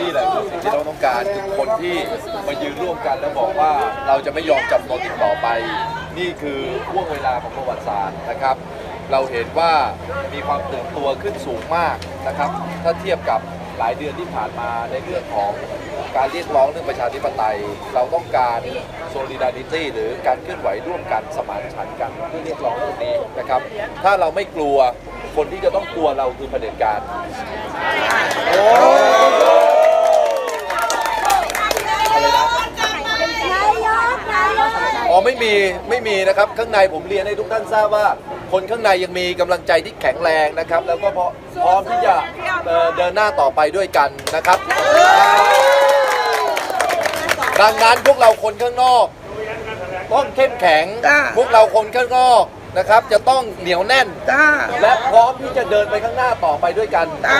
นี่แหละคือสิ่งที่เราต้องการคือคนที่มายืนร่วมกันแล้วบอกว่าเราจะไม่ยอมจำนนอีกต่อไป นี่คือห่วงเวลาของประวัติศาสตร์นะครับ เราเห็นว่ามีความตื่นตัวขึ้นสูงมากนะครับ ถ้าเทียบกับหลายเดือนที่ผ่านมาในเรื่องของการเรียกร้องเรื่องประชาธิปไตย เราต้องการ solidarity หรือการเคลื่อนไหวร่วมกันสมานฉันท์กันเพื่อเรียกร้องตรงนี้นะครับ ถ้าเราไม่กลัวคนที่จะต้องกลัวเราคือเผด็จการ อ๋อ ไม่มีไม่มีนะครับข้างในผมเรียนให้ทุกท่านทราบว่า คนข้างในยังมีกำลังใจที่แข็งแรงนะครับ แล้วก็พร้อมพร้อมที่จะเอ่อเดินหน้าต่อไปด้วยกันนะครับ ดังนั้นพวกเราคนข้างนอก ต้องเข้มแข็ง จ้า พวกเราคนข้างนอกนะครับ จะต้องเหนียวแน่น จ้า และพร้อมที่จะเดินไปข้างหน้าต่อไปด้วยกันจ้า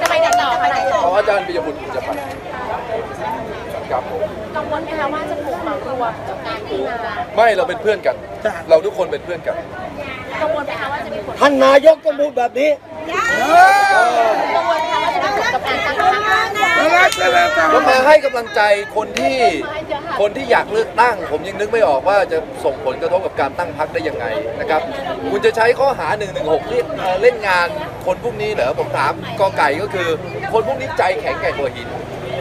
จะไปไหนต่อไปไหนต่อ เพราะอาจารย์ปิยบุตรจะไป ครับผมกังวลไหมคะว่าจะถูกเหมารวมกับการที่มาไม่เราเป็นเพื่อนกัน เราทุกคนเป็นเพื่อนกัน กังวลไหมคะว่าจะมีผลท่านนายกก็พูดแบบนี้กังวลไหมคะว่าจะมีผลกับการตั้งพรรคก็มาให้กำลังใจคนที่คนที่อยากเลือกตั้ง ผมยังนึกไม่ออกว่าจะส่งผลกระทบกับการตั้งพรรคได้ยังไงนะครับ คุณจะใช้ข้อหา1นึเรียกเอ่อเล่นงานคนพวกนี้เหรอผมถามกอไก่ก็คือ คนพวกนี้ใจแข็งแกร่งกว่าหิน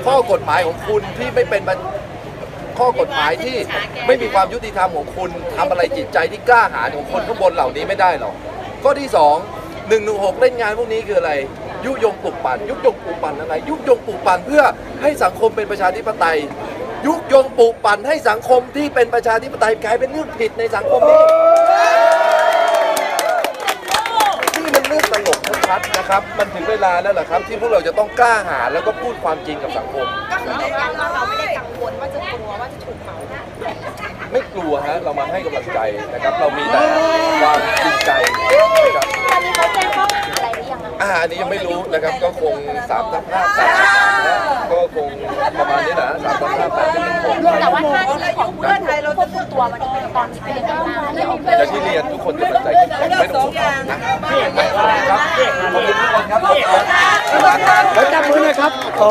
ข้อกฎหมายของคุณที่ไม่เป็นข้อกฎหมายที่ไม่มีความยุติธรรมของคุณทำอะไรจิตใจที่กล้าหาญของคนข้างบนเหล่านี้ไม่ได้หรอกข้อที่สองหนึ่งหนึ่งหกเล่นงานพวกนี้คืออะไร ยุยงปลุกปั่นยุยงปลุกปั่นอะไร ยุยงปลุกปั่นเพื่อให้สังคมเป็นประชาธิปไตย ยุยงปลุกปั่นให้สังคมที่เป็นประชาธิปไตยกลายเป็นเรื่องผิดในสังคมันเรื่องตลกชัดๆนะ ครับ มันถึงเวลาแล้วแหละครับ ที่พวกเราจะต้องกล้าหาญแล้วก็พูดความจริงกับสังคม ก็คือยืนยันว่าเราไม่ได้กังวลว่าจะกลัวว่าจะถูกเหมาไม่กลัวฮะเรามาให้กำลังใจนะครับ เรามีแต่ความจริงใจนะครับตอนนี้เขาแจ้งข้อหาอะไรหรือยังอะอ่าอันนี้ยังไม่รู้นะครับก็คงสามทับห้าแปดนะก็คงประมาณนี้นะสามทับห้าแปดเป็นหนึ่งหกแต่ว่าท่าทีของเพื่อไทยเราจะพูดตัวมันเป็นตอนนี้เป็นยังไงบ้างที่ออกมาอย่างที่เรียนทุกคนกำลังใจแข็งแกร่งไม่ต้องห่วงนะขอบคุณทุกคนครับ ขอ